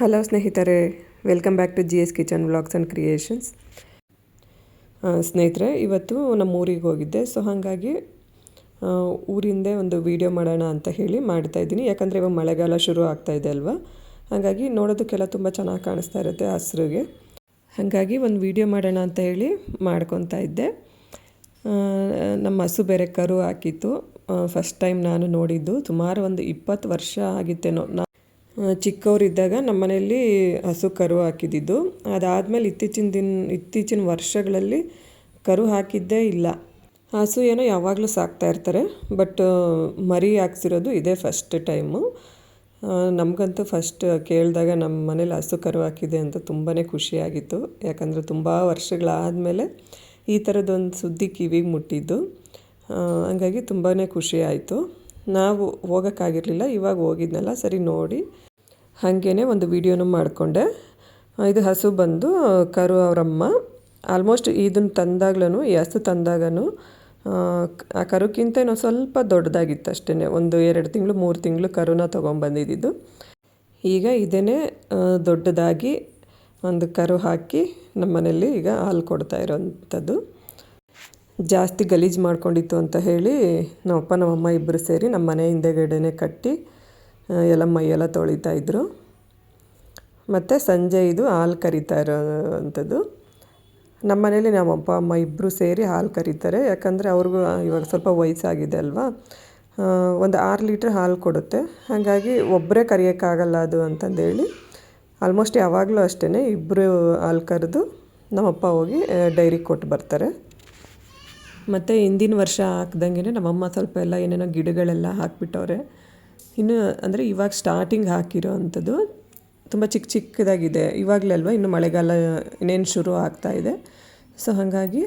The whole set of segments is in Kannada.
ಹಲೋ ಸ್ನೇಹಿತರೆ, welcome back to G S kitchen vlogs and creations. ಸ್ನೇಹಿತರೆ, ಇವತ್ತು ನಮ್ಮ ಊರಿಗೆ ಹೋಗಿದ್ದೆ. ಸೊ ಹಾಗಾಗಿ ಊರಿಂದೇ ಒಂದು ವೀಡಿಯೋ ಮಾಡೋಣ ಅಂತ ಹೇಳಿ ಮಾಡ್ತಾ ಇದ್ದೀನಿ. ಯಾಕಂದರೆ ಇವಾಗ ಮಳೆಗಾಲ ಶುರು ಆಗ್ತಾ ಇದೆ ಅಲ್ವಾ? ಹಾಗಾಗಿ ನೋಡೋದಕ್ಕೆಲ್ಲ ತುಂಬ ಚೆನ್ನಾಗಿ ಕಾಣಿಸ್ತಾ ಇರುತ್ತೆ ಹಸ್ರಿಗೆ. ಹಾಗಾಗಿ ಒಂದು ವೀಡಿಯೋ ಮಾಡೋಣ ಅಂತ ಹೇಳಿ ಮಾಡ್ಕೊತಾ ಇದ್ದೆ. ನಮ್ಮ ಹಸು ಬೇರೆ ಕರು ಹಾಕಿತ್ತು. ಫಸ್ಟ್ ಟೈಮ್ ನಾನು ನೋಡಿದ್ದು. ಸುಮಾರು ಒಂದು ಇಪ್ಪತ್ತು ವರ್ಷ ಆಗಿತ್ತೇನೋ. ಚಿಕ್ಕವರಿದ್ದಾಗ ನಮ್ಮ ಮನೆಯಲ್ಲಿ ಹಸು ಕರು ಹಾಕಿದ್ದಿದ್ದು. ಅದಾದಮೇಲೆ ಇತ್ತೀಚಿನ ದಿನ, ಇತ್ತೀಚಿನ ವರ್ಷಗಳಲ್ಲಿ ಕರು ಹಾಕಿದ್ದೇ ಇಲ್ಲ. ಹಸು ಏನೋ ಯಾವಾಗಲೂ ಸಾಕ್ತಾ ಇರ್ತಾರೆ, ಬಟ್ ಮರಿ ಹಾಕ್ಸಿರೋದು ಇದೇ ಫಸ್ಟ್ ಟೈಮು ನಮಗಂತೂ ಫಸ್ಟ್ ಕೇಳಿದಾಗ ನಮ್ಮ ಮನೇಲಿ ಹಸು ಕರು ಹಾಕಿದೆ ಅಂತ ತುಂಬಾ ಖುಷಿಯಾಗಿತ್ತು. ಯಾಕಂದರೆ ತುಂಬ ವರ್ಷಗಳಾದಮೇಲೆ ಈ ಥರದ್ದೊಂದು ಸುದ್ದಿ ಕಿವಿಗೆ ಮುಟ್ಟಿದ್ದು. ಹಂಗಾಗಿ ತುಂಬಾ ಖುಷಿ ಆಯಿತು. ನಾವು ಹೋಗೋಕ್ಕಾಗಿರಲಿಲ್ಲ, ಇವಾಗ ಹೋಗಿದ್ನಲ್ಲ, ಸರಿ ನೋಡಿ. ಹಾಗೇ ಒಂದು ವೀಡಿಯೋನು ಮಾಡಿಕೊಂಡೆ. ಇದು ಹಸು ಬಂದು ಕರು ಅವರಮ್ಮ. ಆಲ್ಮೋಸ್ಟ್ ಇದನ್ನು ತಂದಾಗ್ಲೂ ಈ ಹಸು ತಂದಾಗೂ ಆ ಕರುಕ್ಕಿಂತ ಇನ್ನೊಂದು ಸ್ವಲ್ಪ ದೊಡ್ಡದಾಗಿತ್ತು ಅಷ್ಟೇ ಒಂದು ಎರಡು ತಿಂಗಳು, ಮೂರು ತಿಂಗಳು ಕರುನ ತೊಗೊಂಬಂದಿದ್ದು ಈಗ ಇದೇ ದೊಡ್ಡದಾಗಿ ಒಂದು ಕರು ಹಾಕಿ ನಮ್ಮ ಮನೇಲಿ ಈಗ ಹಾಲು ಕೊಡ್ತಾ ಇರೋವಂಥದ್ದು ಜಾಸ್ತಿ ಗಲೀಜು ಮಾಡ್ಕೊಂಡಿತ್ತು ಅಂತ ಹೇಳಿ ನಮ್ಮಪ್ಪ, ನಮ್ಮಮ್ಮ ಇಬ್ಬರು ಸೇರಿ ನಮ್ಮ ಮನೆ ಹಿಂದೆಗಡೆನೆ ಕಟ್ಟಿ ಎಲ್ಲ ಮೈಯೆಲ್ಲ ತೊಳಿತಾ ಇದ್ದರು ಮತ್ತು ಸಂಜೆ ಇದು ಹಾಲು ಕರಿತಾ ಇರೋವಂಥದ್ದು ನಮ್ಮ ಮನೇಲಿ ನಮ್ಮ ಅಪ್ಪ, ಅಮ್ಮ ಇಬ್ಬರು ಸೇರಿ ಹಾಲು ಕರೀತಾರೆ. ಯಾಕಂದರೆ ಅವ್ರಿಗೂ ಇವಾಗ ಸ್ವಲ್ಪ ವಯಸ್ಸಾಗಿದೆ ಅಲ್ವಾ? ಒಂದು ಆರು ಲೀಟ್ರ್ ಹಾಲು ಕೊಡುತ್ತೆ. ಹಾಗಾಗಿ ಒಬ್ಬರೇ ಕರಿಯೋಕ್ಕಾಗಲ್ಲ ಅದು ಅಂತಂದೇಳಿ. ಆಲ್ಮೋಸ್ಟ್ ಯಾವಾಗಲೂ ಅಷ್ಟೇ ಇಬ್ಬರು ಹಾಲು ಕರೆದು ನಮ್ಮಪ್ಪ ಹೋಗಿ ಡೈರಿಗೆ ಕೊಟ್ಟು ಬರ್ತಾರೆ. ಮತ್ತು ಹಿಂದಿನ ವರ್ಷ ಹಾಕ್ದಂಗೆ ನಮ್ಮಮ್ಮ ಸ್ವಲ್ಪ ಎಲ್ಲ ಏನೇನೋ ಗಿಡಗಳೆಲ್ಲ ಹಾಕ್ಬಿಟ್ಟವ್ರೆ. ಇನ್ನು ಅಂದರೆ ಇವಾಗ ಸ್ಟಾರ್ಟಿಂಗ್ ಹಾಕಿರೋ ಅಂಥದ್ದು ತುಂಬ ಚಿಕ್ಕ ಚಿಕ್ಕದಾಗಿದೆ. ಇವಾಗಲೇ ಅಲ್ವಾ ಇನ್ನು ಮಳೆಗಾಲ ಇನ್ನೇನು ಶುರು ಆಗ್ತಾ ಇದೆ. ಸೊ ಹಾಗಾಗಿ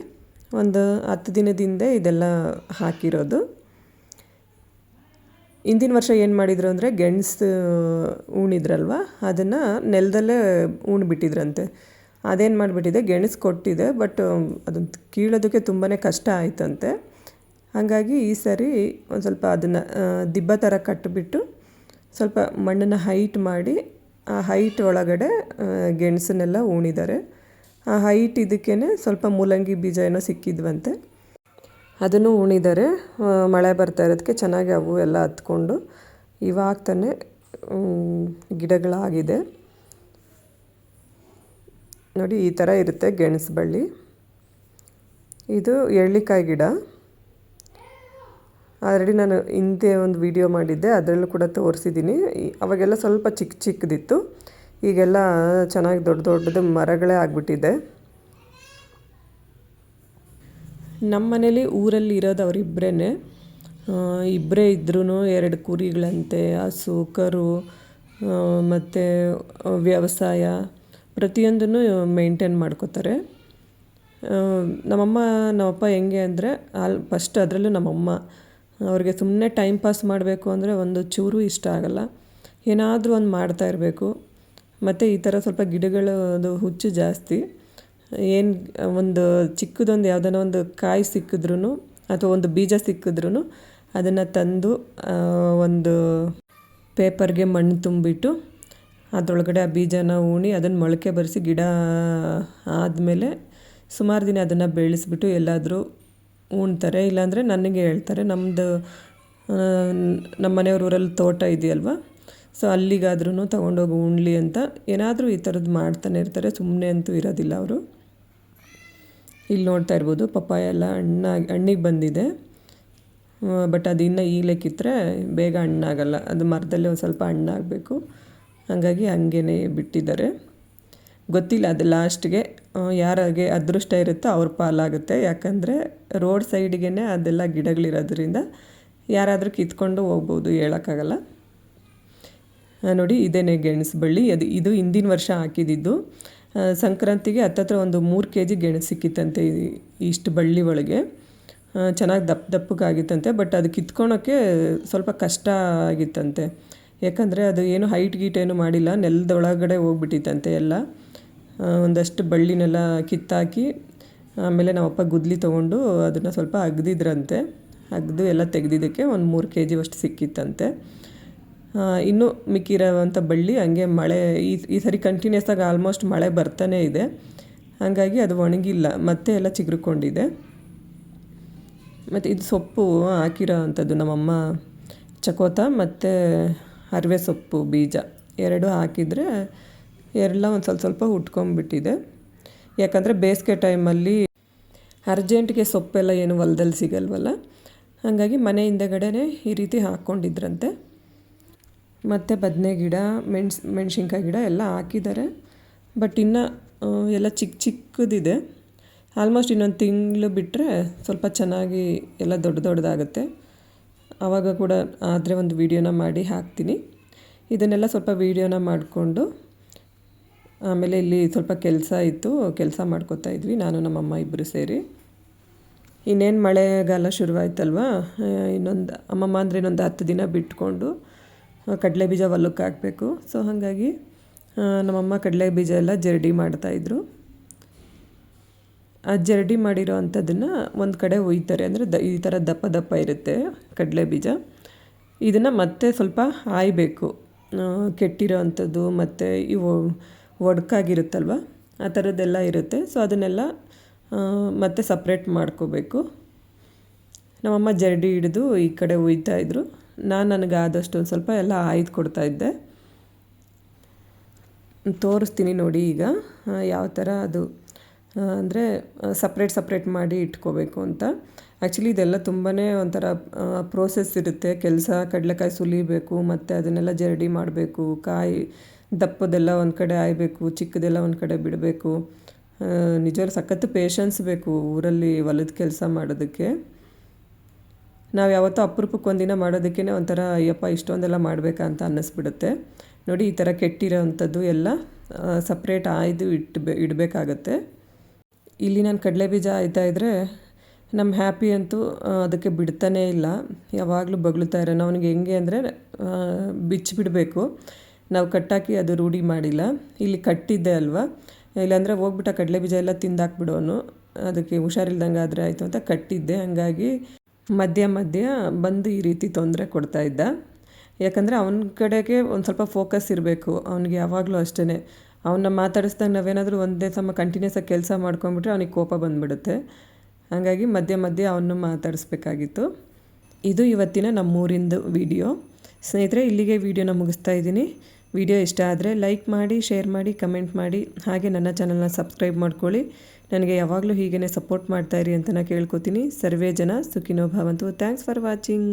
ಒಂದು ಹತ್ತು ದಿನದಿಂದ ಇದೆಲ್ಲ ಹಾಕಿರೋದು. ಹಿಂದಿನ ವರ್ಷ ಏನು ಮಾಡಿದ್ರು ಅಂದರೆ ಗೆಣಸು ಉಣಿದ್ರಲ್ವ ಅದನ್ನು ನೆಲದಲ್ಲೇ ಉಣ್ಬಿಟ್ಟಿದ್ರಂತೆ ಅದೇನು ಮಾಡಿಬಿಟ್ಟಿದೆ? ಗೆಣಸು ಕೊಟ್ಟಿದೆ ಬಟ್ ಅದನ್ನು ಕೀಳೋದಕ್ಕೆ ತುಂಬಾ ಕಷ್ಟ ಆಯ್ತಂತೆ. ಹಾಗಾಗಿ ಈ ಸರಿ ಒಂದು ಸ್ವಲ್ಪ ಅದನ್ನು ದಿಬ್ಬ ಥರ ಕಟ್ಟಿಬಿಟ್ಟು ಸ್ವಲ್ಪ ಮಣ್ಣನ್ನು ಹೈಟ್ ಮಾಡಿ, ಆ ಹೈಟ್ ಒಳಗಡೆ ಗೆಣಸನ್ನೆಲ್ಲ ಉಣಿದ್ದಾರೆ ಆ ಹೈಟ್ ಇದಕ್ಕೇ ಸ್ವಲ್ಪ ಮೂಲಂಗಿ ಬೀಜ ಏನೋ ಸಿಕ್ಕಿದ್ವಂತೆ. ಅದನ್ನು ಉಣಿದ್ದಾರೆ ಮಳೆ ಬರ್ತಾ ಇರೋದಕ್ಕೆ ಚೆನ್ನಾಗಿ ಅವು ಎಲ್ಲ ಹತ್ಕೊಂಡು ಇವಾಗ ತಾನೇ ಗಿಡಗಳಾಗಿದೆ. ನೋಡಿ ಈ ಥರ ಇರುತ್ತೆ ಗೆಣಸು ಬಳ್ಳಿ. ಇದು ಎಳ್ಳಿಕಾಯಿ ಗಿಡ. ಆಲ್ರೆಡಿ ನಾನು ಹಿಂದೆ ಒಂದು ವಿಡಿಯೋ ಮಾಡಿದ್ದೆ, ಅದರಲ್ಲೂ ಕೂಡ ತೋರಿಸಿದ್ದೀನಿ. ಅವಾಗೆಲ್ಲ ಸ್ವಲ್ಪ ಚಿಕ್ಕ ಚಿಕ್ಕದಿತ್ತು ಈಗೆಲ್ಲ ಚೆನ್ನಾಗಿ ದೊಡ್ಡ ದೊಡ್ಡದು ಮರಗಳೇ ಆಗಿಬಿಟ್ಟಿದೆ. ನಮ್ಮ ಮನೇಲಿ ಊರಲ್ಲಿ ಇರೋದು ಅವರಿಬ್ಬರೇ ಇಬ್ಬರೇ ಇದ್ರೂ ಎರಡು ಕುರಿಗಳಂತೆ, ಹಸು, ಕರು ಮತ್ತು ವ್ಯವಸಾಯ, ಪ್ರತಿಯೊಂದನ್ನು ಮೇಂಟೈನ್ ಮಾಡ್ಕೋತಾರೆ. ನಮ್ಮಮ್ಮ, ನಮ್ಮಪ್ಪ ಹೆಂಗೆ ಅಂದರೆ ಅಲ್ಲಿ ಫಸ್ಟ್ ಅದರಲ್ಲೂ ನಮ್ಮಮ್ಮ. ಅವ್ರಿಗೆ ಸುಮ್ಮನೆ ಟೈಮ್ ಪಾಸ್ ಮಾಡಬೇಕು ಅಂದರೆ ಒಂದು ಚೂರು ಇಷ್ಟ ಆಗಲ್ಲ. ಏನಾದರೂ ಒಂದು ಮಾಡ್ತಾ ಇರಬೇಕು. ಮತ್ತು ಈ ಥರ ಸ್ವಲ್ಪ ಗಿಡಗಳದು ಹುಚ್ಚು ಜಾಸ್ತಿ. ಏನು ಒಂದು ಚಿಕ್ಕದೊಂದು ಯಾವುದನ್ನ ಒಂದು ಕಾಯಿ ಸಿಕ್ಕಿದ್ರೂ ಅಥವಾ ಒಂದು ಬೀಜ ಸಿಕ್ಕಿದ್ರೂ ಅದನ್ನು ತಂದು ಒಂದು ಪೇಪರ್ಗೆ ಮಣ್ಣು ತುಂಬಿಟ್ಟು ಅದರೊಳಗಡೆ ಆ ಬೀಜನ ಉಣಿ ಅದನ್ನು ಮೊಳಕೆ ಬರೆಸಿ ಗಿಡ ಆದಮೇಲೆ ಸುಮಾರು ದಿನ ಅದನ್ನು ಬೆಳೆಸ್ಬಿಟ್ಟು ಎಲ್ಲಾದರೂ ಉಣ್ತಾರೆ, ಇಲ್ಲಾಂದರೆ ನನಗೆ ಹೇಳ್ತಾರೆ ನಮ್ಮದು ನಮ್ಮ ಮನೆಯವ್ರ ಊರಲ್ಲಿ ತೋಟ ಇದೆಯಲ್ವ, ಸೊ ಅಲ್ಲಿಗಾದ್ರೂ ತೊಗೊಂಡೋಗಿ ಉಣ್ಲಿ ಅಂತ ಏನಾದರೂ ಈ ಥರದ್ದು ಮಾಡ್ತಾನೆ ಇರ್ತಾರೆ ಸುಮ್ಮನೆ ಅಂತೂ ಇರೋದಿಲ್ಲ ಅವರು. ಇಲ್ಲಿ ನೋಡ್ತಾ ಇರ್ಬೋದು, ಪಪ್ಪಾಯ ಎಲ್ಲ ಹಣ್ಣಾಗಿ, ಹಣ್ಣಿಗೆ ಬಂದಿದೆ. ಬಟ್ ಅದು ಇನ್ನೂ ಈಗಲೇ ಕಿತ್ತರೆ, ಬೇಗ ಹಣ್ಣಾಗಲ್ಲ, ಅದು ಮರದಲ್ಲಿ ಒಂದು ಸ್ವಲ್ಪ ಹಣ್ಣಾಗಬೇಕು. ಹಾಗಾಗಿ ಹಂಗೇ ಬಿಟ್ಟಿದ್ದಾರೆ. ಗೊತ್ತಿಲ್ಲ, ಅದು ಲಾಸ್ಟ್ಗೆ ಯಾರಿಗೆ ಅದೃಷ್ಟ ಇರುತ್ತೋ ಅವ್ರ ಪಾಲಾಗುತ್ತೆ. ಯಾಕಂದರೆ ರೋಡ್ ಸೈಡಿಗೆ ಅದೆಲ್ಲ ಗಿಡಗಳಿರೋದ್ರಿಂದ ಯಾರಾದರೂ ಕಿತ್ಕೊಂಡು ಹೋಗ್ಬೋದು ಹೇಳೋಕ್ಕಾಗಲ್ಲ. ನೋಡಿ, ಇದೇನೆ ಗೆಣಸು ಬಳ್ಳಿ. ಅದು ಇದು ಹಿಂದಿನ ವರ್ಷ ಹಾಕಿದ್ದಿದ್ದು ಸಂಕ್ರಾಂತಿಗೆ ಹತ್ತತ್ರ ಒಂದು ಮೂರು ಕೆ ಜಿ ಗೆಣಸು ಸಿಕ್ಕಿತ್ತಂತೆ ಇಷ್ಟು ಬಳ್ಳಿ ಒಳಗೆ. ಚೆನ್ನಾಗಿ ದಪ್ಪ ದಪ್ಪಗಾಗಿತ್ತಂತೆ ಬಟ್ ಅದು ಕಿತ್ಕೊಳೋಕ್ಕೆ ಸ್ವಲ್ಪ ಕಷ್ಟ ಆಗಿತ್ತಂತೆ. ಯಾಕಂದರೆ ಅದು ಏನು ಹೈಟ್ ಗೀಟ್ ಏನು ಮಾಡಿಲ್ಲ, ನೆಲದೊಳಗಡೆ ಹೋಗ್ಬಿಟ್ಟಿತ್ತಂತೆ ಎಲ್ಲ. ಒಂದಷ್ಟು ಬಳ್ಳಿನೆಲ್ಲ ಕಿತ್ತಾಕಿ ಆಮೇಲೆ ನಮ್ಮಪ್ಪ ಗುದ್ಲಿ ತೊಗೊಂಡು ಅದನ್ನು ಸ್ವಲ್ಪ ಅಗ್ದಿದ್ರಂತೆ. ಅಗ್ದು ಎಲ್ಲ ತೆಗೆದಿದ್ದಕ್ಕೆ ಒಂದು ಮೂರು ಕೆ ಜಿವಷ್ಟು ಸಿಕ್ಕಿತ್ತಂತೆ. ಆ, ಇನ್ನೂ ಮಿಕ್ಕಿರೋವಂಥ ಬಳ್ಳಿ ಹಂಗೆ ಮಳೆ ಈ ಈ ಸರಿ ಕಂಟಿನ್ಯೂಸ್ ಆಗಿ ಆಲ್ಮೋಸ್ಟ್ ಮಳೆ ಬರ್ತಾನೆ ಇದೆ. ಹಾಗಾಗಿ ಅದು ಒಣಗಿಲ್ಲ ಮತ್ತೆ ಎಲ್ಲ ಚಿಗುರುಕೊಂಡಿದೆ. ಮತ್ತು ಇದು ಸೊಪ್ಪು ಹಾಕಿರೋ ಅಂಥದ್ದು ನಮ್ಮಮ್ಮ ಚಕೋತ ಮತ್ತು ಅರಿವೆ ಸೊಪ್ಪು ಬೀಜ. ಎರಡು ಹಾಕಿದರೆ ಎಲ್ಲ ಒಂದು ಸ್ವಲ್ಪ ಸ್ವಲ್ಪ ಉಟ್ಕೊಂಡ್ಬಿಟ್ಟಿದೆ. ಯಾಕಂದರೆ ಬೇಸಿಗೆ ಟೈಮಲ್ಲಿ ಅರ್ಜೆಂಟ್ಗೆ ಸೊಪ್ಪೆಲ್ಲ ಏನು ಹೊಲದಲ್ಲಿ ಸಿಗಲ್ವಲ್ಲ? ಹಾಗಾಗಿ ಮನೆ ಹಿಂದೆಗಡೆನೇ ಈ ರೀತಿ ಹಾಕ್ಕೊಂಡಿದ್ರಂತೆ. ಮತ್ತು ಬದನೆ ಗಿಡ, ಮೆಣಸ್, ಮೆಣಸಿನ್ಕಾಯಿ ಗಿಡ ಎಲ್ಲ ಹಾಕಿದ್ದಾರೆ. ಬಟ್ ಇನ್ನು ಎಲ್ಲ ಚಿಕ್ಕ ಚಿಕ್ಕದಿದೆ. ಆಲ್ಮೋಸ್ಟ್ ಇನ್ನೊಂದು ತಿಂಗಳು ಬಿಟ್ಟರೆ ಸ್ವಲ್ಪ ಚೆನ್ನಾಗಿ ಎಲ್ಲ ದೊಡ್ಡ ದೊಡ್ಡದಾಗುತ್ತೆ. ಆವಾಗ ಕೂಡ ಆದರೆ ಒಂದು ವೀಡಿಯೋನ ಮಾಡಿ ಹಾಕ್ತೀನಿ. ಇದನ್ನೆಲ್ಲ ಸ್ವಲ್ಪ ವೀಡಿಯೋನ ಮಾಡಿಕೊಂಡು ಆಮೇಲೆ ಇಲ್ಲಿ ಸ್ವಲ್ಪ ಕೆಲಸ ಇತ್ತು, ಕೆಲಸ ಮಾಡ್ಕೋತಾ ಇದ್ವಿ, ನಾನು ನಮ್ಮಮ್ಮ ಇಬ್ಬರು ಸೇರಿ. ಇನ್ನೇನು ಮಳೆಗಾಲ ಶುರುವಾಯ್ತಲ್ವಾ? ಇನ್ನೊಂದು, ಅಮ್ಮಮ್ಮ ಅಂದರೆ ಇನ್ನೊಂದು ಹತ್ತು ದಿನ ಬಿಟ್ಕೊಂಡು ಕಡಲೆ ಬೀಜ ಹೊಲಕ್ಕೆ ಹಾಕಬೇಕು. ಸೊ ಹಾಗಾಗಿ ನಮ್ಮಮ್ಮ ಕಡಲೆ ಬೀಜ ಎಲ್ಲ ಜರಡಿ ಮಾಡ್ತಾಯಿದ್ರು ಆ ಜರಡಿ ಮಾಡಿರೋ ಅಂಥದ್ದನ್ನು ಒಂದು ಕಡೆ ಒಯ್ತಾರೆ, ಅಂದರೆ ದ, ಈ ಥರ ದಪ್ಪ ದಪ್ಪ ಇರುತ್ತೆ ಕಡಲೆ ಬೀಜ. ಇದನ್ನು ಮತ್ತೆ ಸ್ವಲ್ಪ ಆಯಬೇಕು ಕೆಟ್ಟಿರೋ ಅಂಥದ್ದು, ಮತ್ತು ಇವು ಒಡ್ಕಾಗಿರುತ್ತಲ್ವ? ಆ ಥರದ್ದೆಲ್ಲ ಇರುತ್ತೆ. ಸೊ ಅದನ್ನೆಲ್ಲ ಮತ್ತೆ ಸಪ್ರೇಟ್ ಮಾಡ್ಕೋಬೇಕು. ನಮ್ಮಮ್ಮ ಜರಡಿ ಹಿಡಿದು ಈ ಕಡೆ ಇದ್ದರು ನಾನು ನನಗೆ ಆದಷ್ಟು ಒಂದು ಸ್ವಲ್ಪ ಎಲ್ಲ ಆಯ್ದು ಕೊಡ್ತಾ ಇದ್ದೆ. ತೋರಿಸ್ತೀನಿ ನೋಡಿ ಈಗ ಯಾವ ಥರ ಅದು ಅಂದರೆ ಸಪ್ರೇಟ್ ಸಪ್ರೇಟ್ ಮಾಡಿ ಇಟ್ಕೋಬೇಕು ಅಂತ. ಆ್ಯಕ್ಚುಲಿ ಇದೆಲ್ಲ ತುಂಬಾ ಒಂಥರ ಪ್ರೋಸೆಸ್ ಇರುತ್ತೆ. ಕೆಲಸ, ಕಡಲೆಕಾಯಿ ಸುಲಿಬೇಕು, ಮತ್ತು ಅದನ್ನೆಲ್ಲ ಜರಡಿ ಮಾಡಬೇಕು, ಕಾಯಿ ದಪ್ಪದೆಲ್ಲ ಒಂದು ಕಡೆ ಆಯ್ಬೇಕು, ಚಿಕ್ಕದೆಲ್ಲ ಒಂದು ಕಡೆ ಬಿಡಬೇಕು. ನಿಜವಾಗ್ಲೂ ಸಖತ್ತು ಪೇಷನ್ಸ್ ಬೇಕು ಊರಲ್ಲಿ ಹೊಲದ ಕೆಲಸ ಮಾಡೋದಕ್ಕೆ. ನಾವು ಯಾವತ್ತೂ ಅಪರೂಪಕ್ಕೆ ಒಂದಿನ ಮಾಡೋದಕ್ಕೇ ಒಂಥರ, ಅಯ್ಯಪ್ಪ, ಇಷ್ಟೊಂದೆಲ್ಲ ಮಾಡಬೇಕಾ? ಅಂತ ಅನ್ನಿಸ್ಬಿಡುತ್ತೆ. ನೋಡಿ, ಈ ಥರ ಕೆಟ್ಟಿರೋ ಅಂಥದ್ದು ಎಲ್ಲ ಸಪ್ರೇಟ್ ಆಯ್ದು ಇಟ್ಬೇ ಇಡಬೇಕಾಗತ್ತೆ. ಇಲ್ಲಿ ನಾನು ಕಡಲೆ ಬೀಜ ಆಯ್ತಾ ಇದ್ದರೆ ನಮ್ಮ ಹ್ಯಾಪಿ ಅಂತೂ ಅದಕ್ಕೆ ಬಿಡ್ತಾನೇ ಇಲ್ಲ. ಯಾವಾಗಲೂ ಬಗಳುತ್ತಾ ಇರೋಣ ಅವನಿಗೆ ಹೆಂಗೆ ಅಂದರೆ ಬಿಚ್ಚಿಬಿಡಬೇಕು ನಾವು ಕಟ್ಟಾಕಿ ಅದು ರೂಢಿ ಮಾಡಿಲ್ಲ. ಇಲ್ಲಿ ಕಟ್ಟಿದ್ದೆ ಅಲ್ವಾ? ಇಲ್ಲಾಂದರೆ ಹೋಗ್ಬಿಟ್ಟ ಕಡಲೆ ಬೀಜ ಎಲ್ಲ ತಿಂದಾಕ್ಬಿಡೋನು. ಅದಕ್ಕೆ ಹುಷಾರಿಲ್ದಂಗೆ ಆದರೆ ಆಯಿತು ಅಂತ ಕಟ್ಟಿದ್ದೆ. ಹಂಗಾಗಿ ಮಧ್ಯ ಮಧ್ಯ ಬಂದು ಈ ರೀತಿ ತೊಂದರೆ ಕೊಡ್ತಾ ಇದ್ದ. ಯಾಕಂದರೆ ಅವನ ಕಡೆಗೆ ಒಂದು ಸ್ವಲ್ಪ ಫೋಕಸ್ ಇರಬೇಕು. ಅವನಿಗೆ ಯಾವಾಗಲೂ ಅಷ್ಟೇ ಅವನ್ನ ಮಾತಾಡಿಸ್ದಾಗ ನಾವೇನಾದರೂ ಒಂದೇ ಸಮ ಕಂಟಿನ್ಯೂಸ್ ಆಗಿ ಕೆಲಸ ಮಾಡ್ಕೊಂಬಿಟ್ರೆ ಅವನಿಗೆ ಕೋಪ ಬಂದುಬಿಡುತ್ತೆ. ಹಾಗಾಗಿ ಮಧ್ಯ ಮಧ್ಯೆ ಅವನು ಮಾತಾಡಿಸ್ಬೇಕಾಗಿತ್ತು. ಇದು ಇವತ್ತಿನ ನಮ್ಮೂರಿಂದು ವಿಡಿಯೋ ಸ್ನೇಹಿತರೆ, ಇಲ್ಲಿಗೆ ವಿಡಿಯೋನ ಮುಗಿಸ್ತಾ ಇದ್ದೀನಿ. ವಿಡಿಯೋ ಇಷ್ಟ ಆದರೆ ಲೈಕ್ ಮಾಡಿ, ಶೇರ್ ಮಾಡಿ, ಕಮೆಂಟ್ ಮಾಡಿ. ಹಾಗೆ ನನ್ನ ಚಾನಲ್ನ ಸಬ್ಸ್ಕ್ರೈಬ್ ಮಾಡ್ಕೊಳ್ಳಿ. ನನಗೆ ಯಾವಾಗಲೂ ಹೀಗೇ ಸಪೋರ್ಟ್ ಮಾಡ್ತಾಯಿರಿ ಅಂತ ನಾನು ಕೇಳ್ಕೊತೀನಿ. ಸರ್ವೇ ಜನ ಸುಖಿನೋ ಭಾವಂತು. Thanks for watching.